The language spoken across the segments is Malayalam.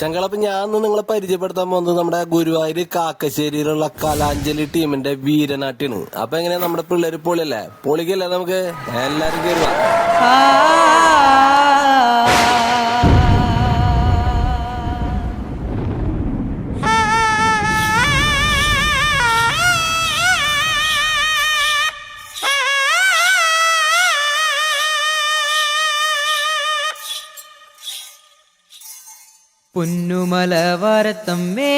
ചങ്കളപ്പ് ഞാൻ നിങ്ങളെ പരിചയപ്പെടുത്താൻ പോകുന്നത് നമ്മുടെ ഗുരുവായൂർ കാക്കശ്ശേരിയിലുള്ള കലാഞ്ജലി ടീമിന്റെ വീരനാട്ടിയാണ്. അപ്പൊ എങ്ങനെയാ നമ്മുടെ പിള്ളേര് പൊളിയല്ലേ? പൊളിക്കല്ലേ നമുക്ക്? എല്ലാരും കയറുക പൊന്നുമല വരത്തമ്മേ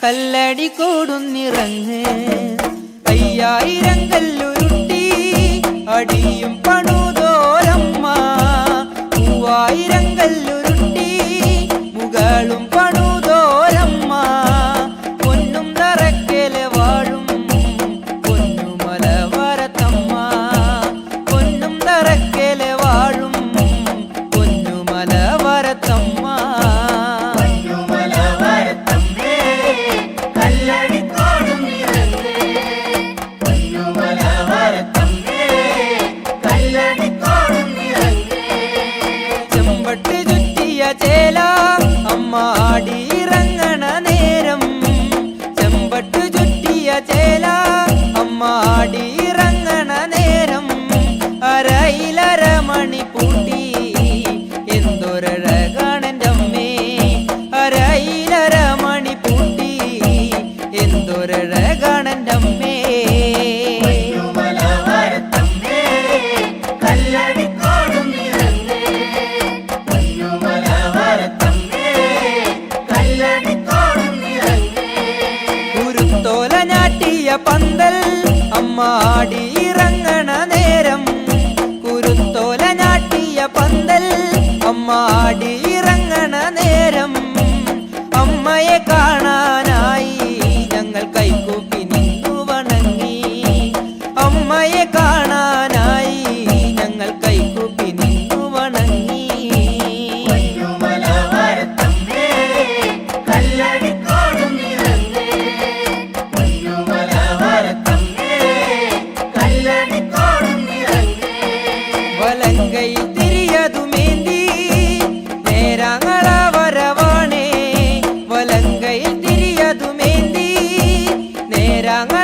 കല്ലടി കൊടുന്നിറങ്ങേ അയ്യായിരം കല്ലുരുട്ടി അടിയും പണുതോരമ്മ ചെമ്പട്ട് ചുറ്റിയ ചേല അമ്മാടി ഇറങ്ങണ നേരം. ചെമ്പട്ട് ചുറ്റിയ ചേല അമ്മാടി ഇറങ്ങണ നേരം. അരയിലര മണി பந்தல் அம்மாடி 사랑